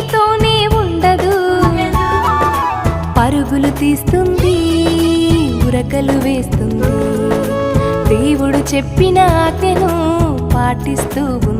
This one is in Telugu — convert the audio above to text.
నీతోనే ఉండదు. పరుగులు తీస్తుంది ఉరకలు వేస్తుంది. దేవుడు చెప్పిన ఆజ్ఞను పాటిస్తూ ఉంది.